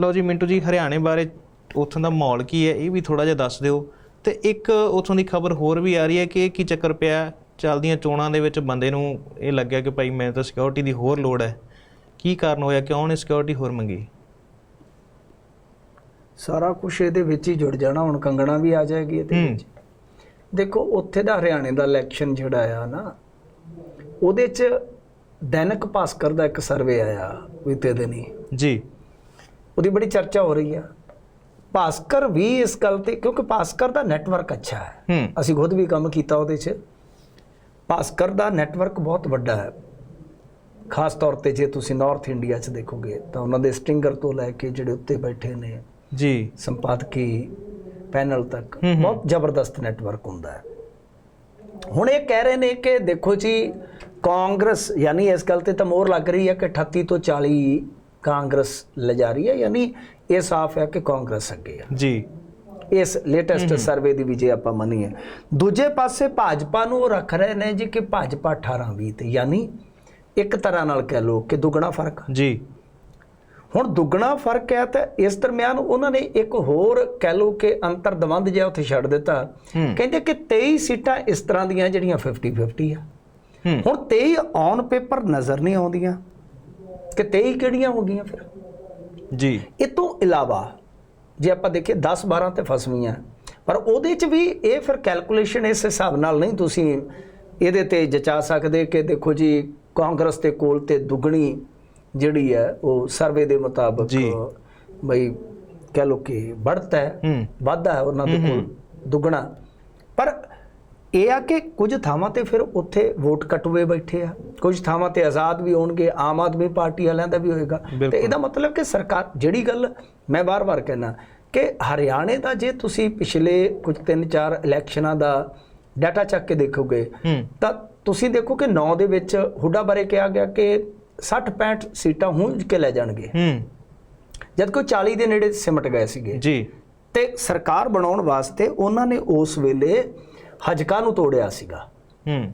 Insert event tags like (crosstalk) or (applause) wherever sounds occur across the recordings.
ਲਓ ਜੀ ਮਿੰਟੂ ਜੀ ਹਰਿਆਣੇ ਬਾਰੇ ਉੱਥੋਂ ਦਾ ਮਾਹੌਲ ਕੀ ਹੈ ਇਹ ਵੀ ਥੋੜਾ ਜਿਹਾ ਦੱਸ ਦਿਓ। ਤੇ ਇੱਕ ਉੱਥੋਂ ਦੀ ਖਬਰ ਹੋਰ ਵੀ ਆ ਰਹੀ ਹੈ ਕਿ ਕੀ ਚੱਕਰ ਪਿਆ ਚੱਲਦੀਆਂ ਚੋਣਾਂ ਦੇ ਵਿੱਚ ਬੰਦੇ ਨੂੰ ਇਹ ਲੱਗਿਆ ਕਿ ਭਾਈ ਮੈਨੂੰ ਤਾਂ ਸਿਕਿਉਰਿਟੀ ਦੀ ਹੋਰ ਲੋੜ ਹੈ। ਕੀ ਕਾਰਨ ਹੋਇਆ? ਕਿਉਂ ਉਹਨੇ ਸਿਕਿਉਰਿਟੀ ਹੋਰ ਮੰਗੀ? ਸਾਰਾ ਕੁਝ ਇਹਦੇ ਵਿੱਚ ਹੀ ਜੁੜ ਜਾਣਾ ਹੁਣ ਕੰਗਣਾ ਵੀ ਆ ਜਾਏਗੀ ਇਹਦੇ। ਵਿੱਚ। ਦੇਖੋ ਉੱਥੇ ਦਾ ਹਰਿਆਣੇ ਦਾ ਇਲੈਕਸ਼ਨ ਜਿਹੜਾ ਆ ਨਾ ਉਹਦੇ 'ਚ ਦੈਨਿਕ ਭਾਸਕਰ ਦਾ ਇੱਕ ਸਰਵੇ ਆਇਆ ਬੀਤੇ ਦਿਨੀ। ਜੀ। ਉਹਦੀ ਬੜੀ ਚਰਚਾ ਹੋ ਰਹੀ ਆ। ਭਾਸਕਰ ਵੀ ਇਸ ਗੱਲ ਤੇ ਕਿਉਂਕਿ ਭਾਸਕਰ ਦਾ ਨੈਟਵਰਕ ਅੱਛਾ ਹੈ। ਅਸੀਂ ਖੁਦ ਵੀ ਕੰਮ ਕੀਤਾ ਉਹਦੇ 'ਚ। ਭਾਸਕਰ ਦਾ ਨੈਟਵਰਕ ਬਹੁਤ ਵੱਡਾ ਹੈ। ਖਾਸ ਤੌਰ ਤੇ ਜੇ ਤੁਸੀਂ ਨਾਰਥ ਇੰਡੀਆ 'ਚ ਦੇਖੋਗੇ ਤਾਂ ਉਹਨਾਂ ਦੇ ਸਟਿੰਗਰ ਤੋਂ ਲੈ ਕੇ ਜਿਹੜੇ ਉੱਤੇ ਬੈਠੇ ਨੇ ਜੀ। ਸੰਪਾਦਕੀ ਪੈਨਲ ਤੱਕ। ਬਹੁਤ ਜ਼ਬਰਦਸਤ ਨੈਟਵਰਕ ਹੁੰਦਾ ਹੈ। ਹੁਣ ਇਹ ਕਹਿ ਰਹੇ ਨੇ ਕਿ ਦੇਖੋ ਜੀ ਕਾਂਗਰਸ ਯਾਨੀ ਇਸ ਗੱਲ ਤੇ ਤਾਂ ਮੋਹਰ ਲੱਗ ਰਹੀ ਹੈ ਕਿ 38 ਤੋਂ 40 ਕਾਂਗਰਸ ਲਿਜਾ ਰਹੀ ਹੈ ਯਾਨੀ ਇਹ ਸਾਫ਼ ਹੈ ਕਿ ਕਾਂਗਰਸ ਅੱਗੇ ਹੈ ਜੀ। ਇਸ ਲੇਟੈਸਟ ਸਰਵੇ ਦੀ ਵੀ ਜੇ ਆਪਾਂ ਮੰਨੀਏ। ਦੂਜੇ ਪਾਸੇ ਭਾਜਪਾ ਨੂੰ ਉਹ ਰੱਖ ਰਹੇ ਨੇ ਜੀ ਕਿ ਭਾਜਪਾ 18 20 ਤੇ ਯਾਨੀ ਇੱਕ ਤਰ੍ਹਾਂ ਨਾਲ ਕਹਿ ਲੋ ਕਿ ਦੁੱਗਣਾ ਫ਼ਰਕ ਜੀ। ਹੁਣ ਦੁੱਗਣਾ ਫ਼ਰਕ ਹੈ ਤਾਂ ਇਸ ਦਰਮਿਆਨ ਉਹਨਾਂ ਨੇ ਇੱਕ ਹੋਰ ਕਹਿ ਲੋ ਕਿ ਅੰਤਰ ਦਵੰਦ ਜਿਹਾ ਉੱਥੇ ਛੱਡ ਦਿੱਤਾ। ਕਹਿੰਦੇ ਕਿ 23 ਸੀਟਾਂ ਇਸ ਤਰ੍ਹਾਂ ਦੀਆਂ ਜਿਹੜੀਆਂ 50 50 ਆ ਹੁਣ 23 ਔਨ ਪੇਪਰ ਨਜ਼ਰ ਨਹੀਂ ਆਉਂਦੀਆਂ। ਕਿ 23 ਕਿਹੜੀਆਂ ਹੋ ਗਈਆਂ ਫਿਰ? ਜੀ। ਇਹ ਤੋਂ ਇਲਾਵਾ ਜੇ ਆਪਾਂ ਦੇਖੀਏ 10 12 ਤੇ ਫਸਵੀਆਂ ਪਰ ਉਹਦੇ ਚ ਵੀ ਇਹ ਫਿਰ ਕੈਲਕੂਲੇਸ਼ਨ ਇਸ ਹਿਸਾਬ ਨਾਲ ਨਹੀਂ ਤੁਸੀਂ ਇਹਦੇ ਤੇ ਜਚਾ ਸਕਦੇ ਕਿ ਦੇਖੋ ਜੀ ਕਾਂਗਰਸ ਤੇ ਕੋਲ ਤੇ ਦੁੱਗਣੀ ਜਿਹੜੀ ਹੈ ਉਹ ਸਰਵੇ ਦੇ ਮੁਤਾਬਕ ਬਈ ਕਹ ਲੋ ਕਿ ਵੱਧਦਾ ਹੈ ਵਾਧਾ ਹੈ ਉਹਨਾਂ ਦੇ ਕੋਲ ਦੁੱਗਣਾ। ਇਹ ਆ ਕਿ ਕੁਝ ਥਾਵਾਂ ਤੇ ਫਿਰ ਉੱਥੇ ਵੋਟ ਕਟਵੇ ਬੈਠੇ ਆ। ਕੁਝ ਥਾਵਾਂ ਤੇ ਆਜ਼ਾਦ ਵੀ ਹੋਣਗੇ ਆਮ ਆਦਮੀ ਪਾਰਟੀ ਵਾਲਿਆਂ ਦਾ ਵੀ ਹੋਏਗਾ। ਤੇ। ਇਹਦਾ ਮਤਲਬ ਕਿ ਸਰਕਾਰ ਜਿਹੜੀ ਗੱਲ ਮੈਂ ਬਾਰ-ਬਾਰ ਕਹਿਣਾ ਕਿ ਹਰਿਆਣੇ ਦਾ ਜੇ ਤੁਸੀਂ ਪਿਛਲੇ ਕੁਝ 3-4 ਇਲੈਕਸ਼ਨਾਂ ਦਾ ਡਾਟਾ ਚੱਕ ਕੇ ਦੇਖੋਗੇ ਤਾਂ ਤੁਸੀਂ ਦੇਖੋ ਕਿ 9 ਦੇ ਵਿੱਚ ਹੁੱਡਾ ਬਾਰੇ ਕਿਹਾ ਗਿਆ ਕਿ 60-65 ਸੀਟਾਂ ਹੁੰਝ ਕੇ ਲੈ ਜਾਣਗੇ। ਜਦ ਕਿ ਉਹ 40 ਦੇ ਨੇੜੇ ਸਿਮਟ ਗਏ ਸੀਗੇ। ਜੀ। ਤੇ ਸਰਕਾਰ ਬਣਾਉਣ ਵਾਸਤੇ ਉਹਨਾਂ ਨੇ ਉਸ ਵੇਲੇ ਹਜਕਾਂ ਨੂੰ ਤੋੜਿਆ ਸੀਗਾ। ਹੂੰ।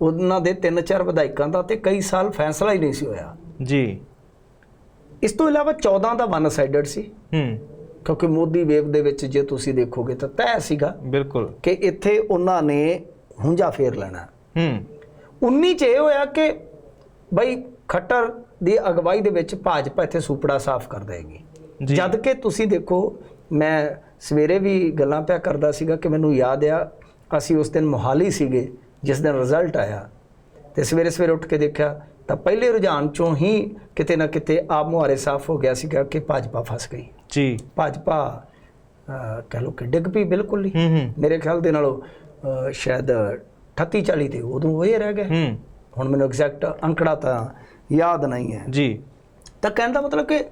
ਉਹਨਾਂ ਦੇ ਤਿੰਨ ਚਾਰ ਵਿਧਾਇਕਾਂ ਦਾ ਤੇ ਕਈ ਸਾਲ ਫੈਸਲਾ ਹੀ ਨਹੀਂ ਸੀ ਹੋਇਆ। ਜੀ। ਇਸ ਤੋਂ ਇਲਾਵਾ 14 ਦਾ ਵਨ ਸਾਈਡਡ ਸੀ। ਹੂੰ। ਕਿਉਂਕਿ ਮੋਦੀ ਵੇਵ ਦੇ ਵਿੱਚ ਜੇ ਤੁਸੀਂ ਦੇਖੋਗੇ ਤਾਂ ਤੈਅ ਸੀਗਾ ਬਿਲਕੁਲ। ਕਿ ਇੱਥੇ ਉਹਨਾਂ ਨੇ ਹੁੰਜਾ ਫੇਰ ਲੈਣਾ। ਹੂੰ। 19 ਚ ਇਹ ਹੋਇਆ ਕਿ ਬਈ ਖੱਟਰ ਦੀ ਅਗਵਾਈ ਦੇ ਵਿੱਚ ਭਾਜਪਾ ਇੱਥੇ ਸੂਪੜਾ ਸਾਫ਼ ਕਰ ਦੇਗੀ। ਜਦ ਕਿ ਤੁਸੀਂ ਦੇਖੋ ਮੈਂ ਸਵੇਰੇ ਵੀ ਗੱਲਾਂ ਪਿਆ ਕਰਦਾ ਸੀਗਾ ਕਿ ਮੈਨੂੰ ਯਾਦ ਆ ਅਸੀਂ ਉਸ ਦਿਨ ਮੋਹਾਲੀ ਸੀਗੇ ਜਿਸ ਦਿਨ ਰਿਜ਼ਲਟ ਆਇਆ। ਤੇ ਸਵੇਰੇ ਸਵੇਰੇ ਉੱਠ ਕੇ ਦੇਖਿਆ ਤਾਂ ਪਹਿਲੇ ਰੁਝਾਨ ਚੋਂ ਹੀ ਕਿਤੇ ਨਾ ਕਿਤੇ ਆਪ ਮੁਹਾਰੇ ਸਾਫ਼ ਹੋ ਗਿਆ ਸੀਗਾ ਕਿ ਭਾਜਪਾ ਫਸ ਗਈ। ਜੀ। ਭਾਜਪਾ ਕਹਿ ਲੋ ਕਿ ਡਿੱਗ ਪਈ ਬਿਲਕੁਲ ਹੀ। ਹੂੰ ਹੂੰ। ਮੇਰੇ ਖਿਆਲ ਦੇ ਨਾਲੋਂ ਸ਼ਾਇਦ 38 40 ਤੇ ਉਦੋਂ ਉਹ ਹੀ ਰਹਿ ਗਏ। ਹੁਣ ਮੈਨੂੰ ਐਗਜ਼ੈਕਟ ਅੰਕੜਾ ਤਾਂ ਯਾਦ ਨਹੀਂ ਹੈ। ਜੀ। ਤਾਂ ਕਹਿਣ ਦਾ ਮਤਲਬ ਕਿ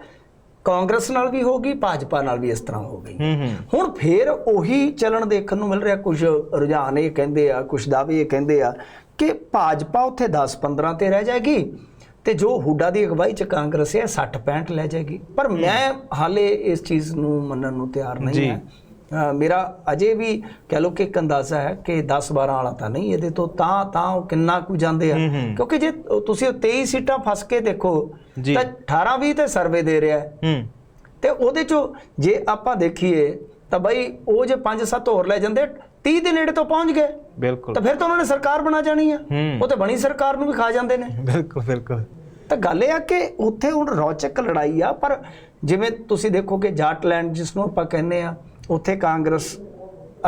ਕਾਂਗਰਸ ਨਾਲ ਵੀ ਹੋ ਗਈ ਭਾਜਪਾ ਨਾਲ ਵੀ ਇਸ ਤਰ੍ਹਾਂ ਹੋ ਗਈ। ਹੁਣ ਫੇਰ ਉਹੀ ਚੱਲਣ ਦੇਖਣ ਨੂੰ ਮਿਲ ਰਿਹਾ। ਕੁਝ ਰੁਝਾਨ ਇਹ ਕਹਿੰਦੇ ਆ ਕੁਝ ਦਾਅਵੇ ਇਹ ਕਹਿੰਦੇ ਆ ਕਿ ਭਾਜਪਾ ਉੱਥੇ 10 15 ਤੇ ਰਹਿ ਜਾਏਗੀ ਤੇ ਜੋ ਹੁੱਡਾ ਦੀ ਅਗਵਾਈ ਚ ਕਾਂਗਰਸ ਹੈ 60 65 ਲੈ ਜਾਏਗੀ। ਪਰ ਮੈਂ ਹਾਲੇ ਇਸ ਚੀਜ਼ ਨੂੰ ਮੰਨਣ ਨੂੰ ਤਿਆਰ ਨਹੀਂ। ਹਾਂ। ਮੇਰਾ ਅਜੇ ਵੀ ਕਹਿ ਲਓ ਕਿ ਇੱਕ ਅੰਦਾਜ਼ਾ ਹੈ ਕਿ 10 12 ਵਾਲਾ ਤਾਂ ਨਹੀਂ ਇਹਦੇ ਤੋਂ ਤਾਂ ਤਾਂ ਉਹ ਕਿੰਨਾ ਕੁ ਜਾਂਦੇ ਆ। ਕਿਉਂਕਿ ਜੇ ਤੁਸੀਂ ਉਹ 23 ਸੀਟਾਂ ਫਸ ਕੇ ਦੇਖੋ। ਤਾਂ 18 20 ਤੇ ਸਰਵੇ ਦੇ ਰਿਹਾ ਤੇ ਉਹਦੇ ਚੋਂ ਜੇ ਆਪਾਂ ਦੇਖੀਏ ਤਾਂ ਬਈ ਉਹ ਜੇ 5-7 ਹੋਰ ਲੈ ਜਾਂਦੇ 30 ਦੇ ਨੇੜੇ ਤੋਂ ਪਹੁੰਚ ਗਏ। ਬਿਲਕੁਲ। ਤਾਂ ਫਿਰ ਤਾਂ ਉਹਨਾਂ ਨੇ ਸਰਕਾਰ ਬਣਾ ਜਾਣੀ ਆ। ਉਹ ਤਾਂ ਬਣੀ ਸਰਕਾਰ ਨੂੰ ਵੀ ਖਾ ਜਾਂਦੇ ਨੇ। ਬਿਲਕੁਲ ਬਿਲਕੁਲ। ਤਾਂ ਗੱਲ ਇਹ ਆ ਕਿ ਉੱਥੇ ਹੁਣ ਰੌਚਕ ਲੜਾਈ ਆ ਪਰ ਜਿਵੇਂ ਤੁਸੀਂ ਦੇਖੋਗੇ ਜਾਟਲੈਂਡ ਜਿਸ ਨੂੰ ਆਪਾਂ ਕਹਿੰਦੇ ਆ ਉੱਥੇ ਕਾਂਗਰਸ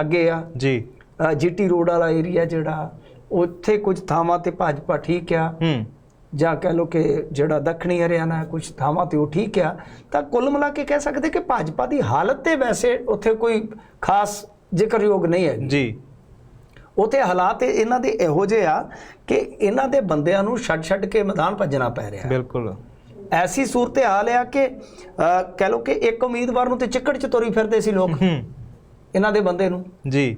ਅੱਗੇ ਆ। ਜੀ। ਜੀਟੀ ਰੋਡ ਵਾਲਾ ਏਰੀਆ ਜਿਹੜਾ ਉੱਥੇ ਕੁਝ ਥਾਵਾਂ ਤੇ ਭਾਜਪਾ ਠੀਕ ਆ। ਹੂੰ। ਜਾਂ ਕਹਿ ਲੋ ਕਿ ਜਿਹੜਾ ਦੱਖਣੀ ਹਰਿਆਣਾ ਹੈ ਕੁਝ ਥਾਵਾਂ ਤੇ ਉਹ ਠੀਕ ਆ। ਤਾਂ ਕੁੱਲ ਮਿਲਾ ਕੇ ਕਹਿ ਸਕਦੇ ਕਿ ਭਾਜਪਾ ਦੀ ਹਾਲਤ ਤੇ ਵੈਸੇ ਉੱਥੇ ਕੋਈ ਖਾਸ ਜ਼ਿਕਰਯੋਗ ਨਹੀਂ ਹੈ ਜੀ। ਉਥੇ ਹਾਲਾਤ ਇਹਨਾਂ ਦੇ ਇਹੋ ਜਿਹੇ ਆ ਕਿ ਇਹਨਾਂ ਦੇ ਬੰਦਿਆਂ ਨੂੰ ਛੱਡ ਛੱਡ ਕੇ ਮੈਦਾਨ ਭੱਜਣਾ ਪੈ ਰਿਹਾ। ਬਿਲਕੁਲ। ਐਸੀ ਸੂਰਤ ਹਾਲ ਆ ਕਿ ਕਹਿ ਲੋ ਕਿ ਇੱਕ ਉਮੀਦਵਾਰ ਨੂੰ ਤੇ ਚਿੱਕੜ ਚ ਤੋਰੀ ਫਿਰਦੇ ਸੀ ਲੋਕ। ਇਹਨਾਂ ਦੇ ਬੰਦੇ ਨੂੰ। ਜੀ।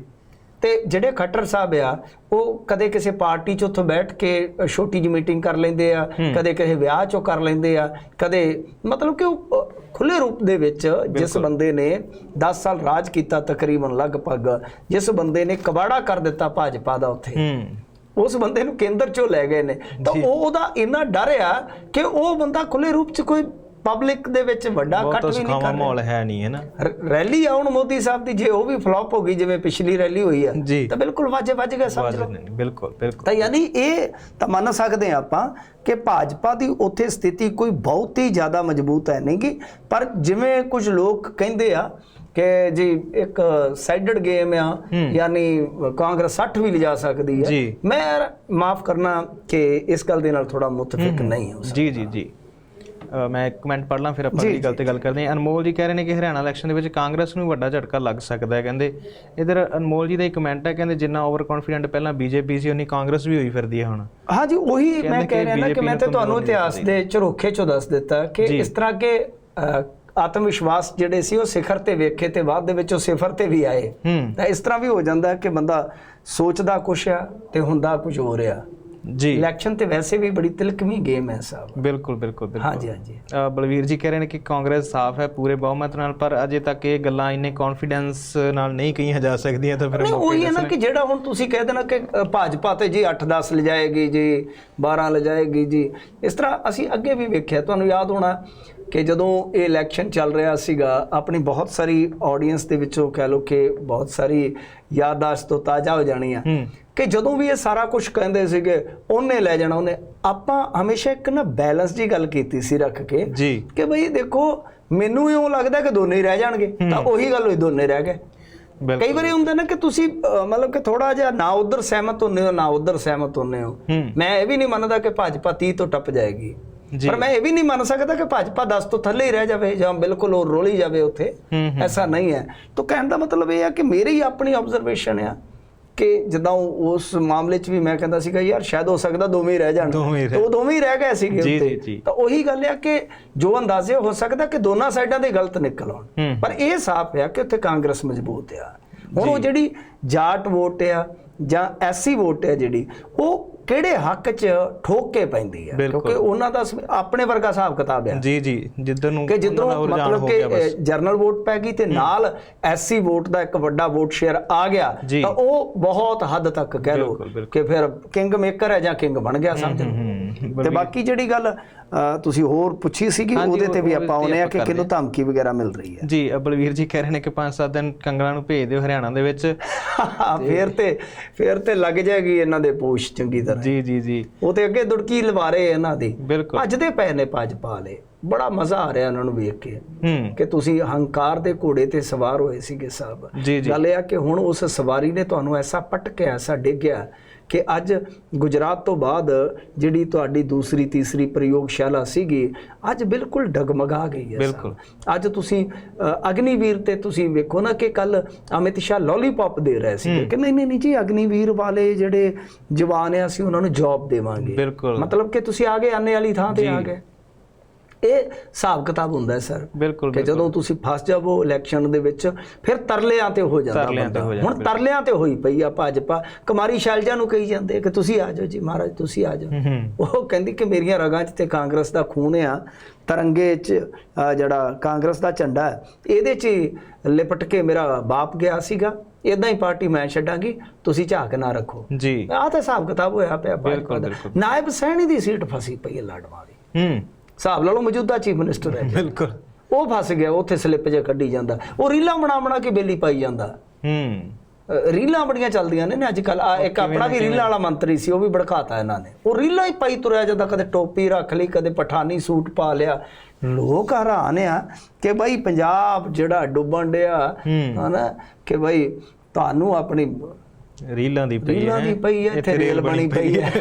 ਤੇ ਜਿਹੜੇ ਖੱਟਰ ਸਾਹਿਬ ਆ ਉਹ ਕਦੇ ਕਿਸੇ ਪਾਰਟੀ 'ਚ ਉੱਥੋਂ ਬੈਠ ਕੇ ਛੋਟੀ ਜਿਹੀ ਮੀਟਿੰਗ ਕਰ ਲੈਂਦੇ ਆ ਕਦੇ ਕਿਸੇ ਵਿਆਹ 'ਚੋਂ ਕਰ ਲੈਂਦੇ ਆ ਕਦੇ ਮਤਲਬ ਕਿ ਉਹ ਖੁੱਲੇ ਰੂਪ ਦੇ ਵਿੱਚ ਜਿਸ ਬੰਦੇ ਨੇ 10 ਸਾਲ ਰਾਜ ਕੀਤਾ ਤਕਰੀਬਨ ਲਗਭਗ ਜਿਸ ਬੰਦੇ ਨੇ ਕਬਾੜਾ ਕਰ ਦਿੱਤਾ ਭਾਜਪਾ ਦਾ ਉੱਥੇ। ਉਸ ਬੰਦੇ ਨੂੰ ਕੇਂਦਰ 'ਚੋਂ ਲੈ ਗਏ ਨੇ। ਤਾਂ ਉਹ ਉਹਦਾ ਇੰਨਾ ਡਰ ਆ ਕਿ ਉਹ ਬੰਦਾ ਖੁੱਲੇ ਰੂਪ 'ਚ ਕੋਈ ਪਬਲਿਕ ਦੇ ਵਿੱਚ ਵੱਡਾ ਕੱਟ ਵੀ ਨਹੀਂ ਕਰ ਮਾਹੌਲ ਹੈ ਨਹੀਂ ਹੈ ਨਾ? ਰੈਲੀ ਆਉਣ ਮੋਦੀ ਸਾਹਿਬ ਦੀ ਜੇ ਉਹ ਵੀ ਫਲॉप ਹੋ ਗਈ ਜਿਵੇਂ ਪਿਛਲੀ ਰੈਲੀ ਹੋਈ ਆ। ਤਾਂ ਬਿਲਕੁਲ ਵਾਜੇ ਵੱਜ ਗਿਆ ਸਮਝ ਲਓ। ਨਹੀਂ, ਬਿਲਕੁਲ ਬਿਲਕੁਲ। ਤਾਂ ਯਾਨੀ ਇਹ ਤਾਂ ਮੰਨ ਸਕਦੇ ਆ ਆਪਾਂ ਕਿ ਭਾਜਪਾ ਦੀ ਉੱਥੇ ਸਥਿਤੀ ਕੋਈ ਬਹੁਤ ਹੀ ਜ਼ਿਆਦਾ ਮਜ਼ਬੂਤ ਹੈ ਨਹੀਂ ਗੀ ਪਰ ਜਿਵੇਂ ਕੁਝ ਲੋਕ ਕਹਿੰਦੇ ਆ ਕਿ ਜੀ ਇੱਕ ਸਾਈਡਡ ਗੇਮ ਆ ਯਾਨੀ ਕਾਂਗਰਸ 60 ਵੀ ਲਿਜਾ ਸਕਦੀ ਹੈ। ਮੈਂ ਮਾਫ ਕਰਨਾ ਕਿ ਇਸ ਗੱਲ ਦੇ ਨਾਲ ਥੋੜਾ ਮੁਤਫਿਕ ਨਹੀਂ ਹਾਂ ਜੀ ਜੀ ਜੀ। ਮੈਂ ਕਮੈਂਟ ਪੜ੍ਹ ਲਾਂ ਫਿਰ ਆਪਾਂ ਅਗਲੀ ਗੱਲ ਤੇ ਗੱਲ ਕਰਦੇ ਹਾਂ। ਅਨਮੋਲ ਜੀ ਕਹਿ ਰਹੇ ਨੇ ਕਿ ਹਰਿਆਣਾ ਇਲੈਕਸ਼ਨ ਦੇ ਵਿੱਚ ਕਾਂਗਰਸ ਨੂੰ ਵੱਡਾ ਝਟਕਾ ਲੱਗ ਸਕਦਾ ਹੈ ਕਹਿੰਦੇ। ਇਧਰ ਅਨਮੋਲ ਜੀ ਦਾ ਇੱਕ ਕਮੈਂਟ ਹੈ ਕਹਿੰਦੇ ਜਿੰਨਾ ਓਵਰ ਕੌਨਫੀਡੈਂਟ ਪਹਿਲਾਂ ਬੀਜੇਪੀ ਸੀ ਉਨੀ ਕਾਂਗਰਸ ਵੀ ਹੋਈ ਫਿਰਦੀ ਹੈ ਹੁਣ। ਹਾਂਜੀ ਉਹੀ ਮੈਂ ਕਹਿ ਰਿਹਾ ਨਾ ਕਿ ਮੈਂ ਤੇ ਤੁਹਾਨੂੰ ਇਤਿਹਾਸ ਦੇ ਝਰੋਖੇ ਚੋਂ ਦੱਸ ਦਿੱਤਾ ਕਿ। ਇਸ ਤਰ੍ਹਾਂ ਕੇ ਆਤਮ ਵਿਸ਼ਵਾਸ ਜਿਹੜੇ ਸੀ ਉਹ ਸਿਖਰ ਤੇ ਵੇਖੇ ਤੇ ਬਾਅਦ ਦੇ ਵਿੱਚ ਉਹ ਸਿਫਰ ਤੇ ਵੀ ਆਏ। ਤਾਂ ਇਸ ਤਰ੍ਹਾਂ ਵੀ ਹੋ ਜਾਂਦਾ ਕਿ ਬੰਦਾ ਸੋਚਦਾ ਕੁਛ ਆ ਤੇ ਹੁੰਦਾ ਕੁਝ ਹੋ ਰਿਹਾ। ਜੀ। ਇਲੈਕਸ਼ਨ ਤੇ ਵੈਸੇ ਵੀ ਬੜੀ ਤਿਲਕਵੀਂ ਗੇਮ ਹੈ ਸਾਹਿਬ। ਬਿਲਕੁਲ ਬਿਲਕੁਲ ਬਿਲਕੁਲ। ਹਾਂਜੀ ਹਾਂਜੀ। ਬਲਵੀਰ ਜੀ ਕਹਿ ਰਹੇ ਨੇ ਕਿ ਕਾਂਗਰਸ ਸਾਫ਼ ਹੈ ਪੂਰੇ ਬਹੁਮਤ ਨਾਲ ਪਰ ਅਜੇ ਤੱਕ ਇਹ ਗੱਲਾਂ ਇੰਨੇ ਕੌਨਫੀਡੈਂਸ ਨਾਲ ਨਹੀਂ ਕਹੀਆਂ ਜਾ ਸਕਦੀਆਂ ਤਾਂ ਫਿਰ ਨਹੀਂ ਉਹੀ ਹੈ ਨਾ ਕਿ ਜਿਹੜਾ ਹੁਣ ਤੁਸੀਂ ਕਹਿ ਦੇਣਾ ਕਿ ਭਾਜਪਾ ਤੇ ਜੀ 8-10 ਲਿਜਾਏਗੀ ਜੀ 12 ਲਿਜਾਏਗੀ ਜੀ ਇਸ ਤਰ੍ਹਾਂ ਅਸੀਂ ਅੱਗੇ ਵੀ ਵੇਖਿਆ ਤੁਹਾਨੂੰ ਯਾਦ ਹੋਣਾ ਕਿ ਜਦੋਂ ਇਹ ਇਲੈਕਸ਼ਨ ਚੱਲ ਰਿਹਾ ਸੀਗਾ ਆਪਣੀ ਬਹੁਤ ਸਾਰੀ ਆਡੀਅנס ਦੇ ਵਿੱਚੋਂ ਕਹਿ ਲਓ ਕਿ ਬਹੁਤ ਸਾਰੀ ਯਾਦਾਸ਼ਤ ਤੋਂ ਤਾਜ਼ਾ ਹੋ ਜਾਣੀ ਆ। ਹੂੰ। ਕਿ ਜਦੋਂ ਵੀ ਇਹ ਸਾਰਾ ਕੁਝ ਕਹਿੰਦੇ ਸੀਗੇ ਉਹਨੇ ਲੈ ਜਾਣਾ ਉਹਨੇ। ਆਪਾਂ ਹਮੇਸ਼ਾ ਇੱਕ ਨਾ ਬੈਲੈਂਸ ਦੀ ਗੱਲ ਕੀਤੀ ਸੀ ਰੱਖ ਕੇ ਜੀ। ਕਿ ਬਈ ਦੇਖੋ ਮੈਨੂੰ ਇਉਂ ਲੱਗਦਾ ਕਿ ਦੋਨੇ ਹੀ ਰਹਿ ਜਾਣਗੇ। ਤਾਂ ਉਹੀ ਗੱਲ ਹੋਈ ਦੋਨੇ ਰਹਿ ਗਏ। ਕਈ ਵਾਰੀ ਹੁੰਦਾ ਨਾ ਕਿ ਤੁਸੀਂ ਮਤਲਬ ਕਿ ਥੋੜਾ ਜਿਹਾ ਨਾ ਉਧਰ ਸਹਿਮਤ ਹੁੰਨੇ ਹੋ ਨਾ ਉਧਰ ਸਹਿਮਤ ਹੁੰਨੇ ਹੋ। ਮੈਂ ਇਹ ਵੀ ਨਹੀਂ ਮੰਨਦਾ ਕਿ ਭਾਜਪਾ 30 ਤੋਂ ਟੱਪ ਜਾਏਗੀ। ਪਰ ਮੈਂ ਇਹ ਵੀ ਨਹੀਂ ਮੰਨ ਸਕਦਾ ਕਿ ਭਾਜਪਾ 10 ਤੋਂ ਥੱਲੇ ਹੀ ਰਹਿ ਜਾਵੇ ਜਾਂ ਬਿਲਕੁਲ ਉਹ ਰੋਲੀ ਜਾਵੇ ਉੱਥੇ। ਐਸਾ ਨਹੀਂ ਹੈ। ਤਾਂ ਕਹਿਣ ਦਾ ਮਤਲਬ ਇਹ ਹੈ ਕਿ ਮੇਰੀ ਆਪਣੀ ਆਬਜ਼ਰਵੇਸ਼ਨ ਆ। ਕਿ ਜਦੋਂ ਉਸ ਮਾਮਲੇ 'ਚ ਵੀ ਮੈਂ ਕਹਿੰਦਾ ਸੀਗਾ ਯਾਰ ਸ਼ਾਇਦ ਹੋ ਸਕਦਾ ਦੋਵੇਂ ਹੀ ਰਹਿ ਜਾਣ। ਤੇ ਉਹ ਦੋਵੇਂ ਹੀ ਰਹਿ ਗਏ ਸੀਗੇ ਉੱਤੇ। ਤਾਂ ਉਹੀ ਗੱਲ ਆ ਕਿ ਜੋ ਅੰਦਾਜ਼ੇ ਹੋ ਸਕਦਾ ਕਿ ਦੋਨਾਂ ਸਾਈਡਾਂ ਦੇ ਗਲਤ ਨਿਕਲ ਆਉਣ। ਪਰ ਇਹ ਸਾਫ਼ ਆ ਕਿ ਉੱਥੇ ਕਾਂਗਰਸ ਮਜ਼ਬੂਤ ਆ। ਹੁਣ ਉਹ ਜਿਹੜੀ ਜਾਟ ਵੋਟ ਆ ਜਾਂ ਐਸੀ ਵੋਟ ਆ ਜਿਹੜੀ ਉਹ ਕਿਹੜੇ ਹੱਕ 'ਚ ਠੋਕ ਕੇ ਪੈਂਦੀ ਬਿਲਕੁਲ। ਕਿਉਂਕਿ ਉਹਨਾਂ ਦਾ ਆਪਣੇ ਵਰਗਾ ਹਿਸਾਬ ਕਿਤਾਬ ਆ। ਜੀ ਜੀ ਜਿੱਧਰ ਨੂੰ ਕਿ ਰੁਝਾਨ ਮਤਲਬ ਹੋ ਕਿ ਜਰਨਲ ਵੋਟ ਪੈ ਗਈ ਤੇ ਨਾਲ ਐਸਸੀ ਵੋਟ ਦਾ ਇੱਕ ਵੱਡਾ ਵੋਟ ਸ਼ੇਅਰ ਆ ਗਿਆ। ਤਾਂ ਉਹ ਬਹੁਤ ਹੱਦ ਤੱਕ ਕਹਿ ਬਿਲਕੁਲ। ਕਿ ਫਿਰ ਕਿੰਗ ਮੇਕਰ ਹੈ ਜਾਂ ਕਿੰਗ ਬਣ ਗਿਆ ਸਮਝ ਹੂੰ ਤੇ ਬਾਕੀ ਜਿਹੜੀ ਗੱਲ ਤੁਸੀਂ ਹੋਰ ਪੁੱਛੀ ਸੀਗੀ ਉਹਦੇ ਤੇ ਵੀ ਆਪਾਂ ਆਉਨੇ ਆ ਕਿ ਕਿਹਨੂੰ ਧਮਕੀ ਵਗੈਰਾ ਮਿਲ ਰਹੀ ਹੈ। ਜੀ ਬਲਵੀਰ ਜੀ ਕਹਿ ਰਹੇ ਨੇ ਕਿ 5-7 ਦਿਨ ਕੰਗਣਾ ਨੂੰ ਭੇਜ ਦਿਓ ਹਰਿਆਣਾ ਦੇ ਵਿੱਚ। (laughs) ਫੇਰ ਤੇ ਫੇਰ ਤੇ ਲੱਗ ਜਾਏਗੀ ਇਹਨਾਂ ਦੇ ਪੂਛ ਚੰਗੀ ਤਰ੍ਹਾਂ। ਜੀ ਜੀ ਜੀ। ਉਹ ਤੇ ਅੱਗੇ ਦੁੜਕੀ ਲਵਾ ਰਹੇ ਇਹਨਾਂ ਦੀ। ਬਿਲਕੁਲ। ਅੱਜ ਦੇ ਪਏ ਨੇ ਭਾਜਪਾ ਵਾਲੇ ਬੜਾ ਮਜ਼ਾ ਆ ਰਿਹਾ ਉਹਨਾਂ ਨੂੰ ਵੇਖ ਕੇ। ਕਿ ਤੁਸੀਂ ਹੰਕਾਰ ਦੇ ਘੋੜੇ ਤੇ ਸਵਾਰ ਹੋਏ ਸੀਗੇ ਸਾਹਿਬ। ਗੱਲ ਇਹ ਆ ਕਿ ਹੁਣ ਉਸ ਸਵਾਰੀ ਨੇ ਤੁਹਾਨੂੰ ਐਸਾ ਪਟਕਿਆ ਐਸਾ ਡਿੱਗਿਆ ਕਿ ਅੱਜ ਗੁਜਰਾਤ ਤੋਂ ਬਾਅਦ ਜਿਹੜੀ ਤੁਹਾਡੀ ਦੂਸਰੀ ਤੀਸਰੀ ਪ੍ਰਯੋਗਸ਼ਾਲਾ ਸੀਗੀ ਅੱਜ ਬਿਲਕੁਲ ਡਗਮਗਾ ਗਈ ਹੈ ਬਿਲਕੁਲ। ਅੱਜ ਤੁਸੀਂ ਅਗਨੀਵੀਰ ਤੇ ਤੁਸੀਂ ਵੇਖੋ ਨਾ ਕਿ ਕੱਲ ਅਮਿਤ ਸ਼ਾਹ ਲੋਲੀਪੌਪ ਦੇ ਰਹੇ ਸੀ ਕਿ ਨਹੀਂ ਨਹੀਂ ਜੀ ਅਗਨੀਵੀਰ ਵਾਲੇ ਜਿਹੜੇ ਜਵਾਨ ਆ ਅਸੀਂ ਉਹਨਾਂ ਨੂੰ ਜੌਬ ਦੇਵਾਂਗੇ। ਬਿਲਕੁਲ। ਮਤਲਬ ਕਿ ਤੁਸੀਂ ਆ ਗਏ ਆਨੇ ਵਾਲੀ ਥਾਂ ਤੇ। ਆ ਗਏ। ਇਹ ਹਿਸਾਬ ਕਿਤਾਬ ਹੁੰਦਾ ਹੈ ਸਰ ਬਿਲਕੁਲ ਕਿ ਜਦੋਂ ਤੁਸੀਂ ਫਸ ਜਾਵੋ ਇਲੈਕਸ਼ਨ ਦੇ ਵਿੱਚ ਫਿਰ ਤਰਲਿਆਂ ਤੇ ਹੋ ਜਾਂਦਾ ਬੰਦਾ। ਹੁਣ ਤਰਲਿਆਂ ਤੇ ਹੋਈ ਪਈ ਆ ਭਾਜਪਾ। ਕੁਮਾਰੀ ਸ਼ੈਲਜਾ ਨੂੰ ਕਹੀ ਜਾਂਦੇ ਕਿ ਤੁਸੀਂ ਆ ਜਾਓ ਜੀ ਮਹਾਰਾਜ ਤੁਸੀਂ ਆ ਜਾਓ। ਉਹ ਕਹਿੰਦੀ ਕਿ ਮੇਰੀਆਂ ਰਗਾਂ 'ਚ ਤੇ ਕਾਂਗਰਸ ਦਾ ਖੂਨ ਆ ਤਰੰਗੇ 'ਚ ਜਿਹੜਾ ਕਾਂਗਰਸ ਦਾ ਝੰਡਾ ਹੈ ਇਹਦੇ 'ਚ ਲਿਪਟ ਕੇ ਮੇਰਾ ਬਾਪ ਗਿਆ ਸੀਗਾ। ਇਦਾਂ ਹੀ ਪਾਰਟੀ ਮੈਂ ਛੱਡਾਂਗੀ ਤੁਸੀਂ ਝਾਕ ਨਾ ਰੱਖੋ। ਜੀ। ਆਹ ਤਾਂ ਹਿਸਾਬ ਕਿਤਾਬ ਹੋਇਆ ਪਿਆ ਬਿਲਕੁਲ। ਨਾਇਬ ਸੈਣੀ ਦੀ ਸੀਟ ਫਸੀ ਪਈ ਹੈ ਲਾਡਵਾਂ ਦੀ। ਹੂੰ। ਹਿਸਾਬ ਲਾ ਲਓ ਮੌਜੂਦਾ ਚੀਫ ਮਿਨਿਸਟਰ ਹੈ। ਬਿਲਕੁਲ। ਉਹ ਫਸ ਗਿਆ ਉੱਥੇ ਸਲਿੱਪ ਜੇ ਕੱਢੀ ਜਾਂਦਾ। ਉਹ ਰੀਲਾਂ ਬਣਾ ਬਣਾ ਕੇ ਬੇਲੀ ਪਾਈ ਜਾਂਦਾ। ਹੂੰ। ਰੀਲਾਂ ਬੜੀਆਂ ਚੱਲਦੀਆਂ ਨੇ ਨਾ ਅੱਜ ਕੱਲ ਇੱਕ ਆਪਣਾ ਵੀ ਰੀਲਾਂ ਵਾਲਾ ਮੰਤਰੀ ਸੀ ਉਹ ਵੀ ਭੜਕਾਤਾ ਇਹਨਾਂ ਨੇ। ਉਹ ਰੀਲਾਂ ਹੀ ਪਾਈ ਤੁਰਿਆ ਜਾਂਦਾ ਕਦੇ ਟੋਪੀ ਰੱਖ ਲਈ ਕਦੇ ਪਠਾਨੀ ਸੂਟ ਪਾ ਲਿਆ। ਲੋਕ ਹੈਰਾਨ ਆ ਕਿ ਭਾਈ ਪੰਜਾਬ ਜਿਹੜਾ ਡੁੱਬਣ ਡਿਆ। ਹਨਾ ਕਿ ਭਾਈ ਤੁਹਾਨੂੰ ਆਪਣੀ ਰੀਲਾਂ ਦੀ ਪਈ ਰੀਲਾਂ ਦੀ ਪਈ ਹੈ ਇੱਥੇ ਰੇਲ ਬਣੀ ਪਈ ਹੈ।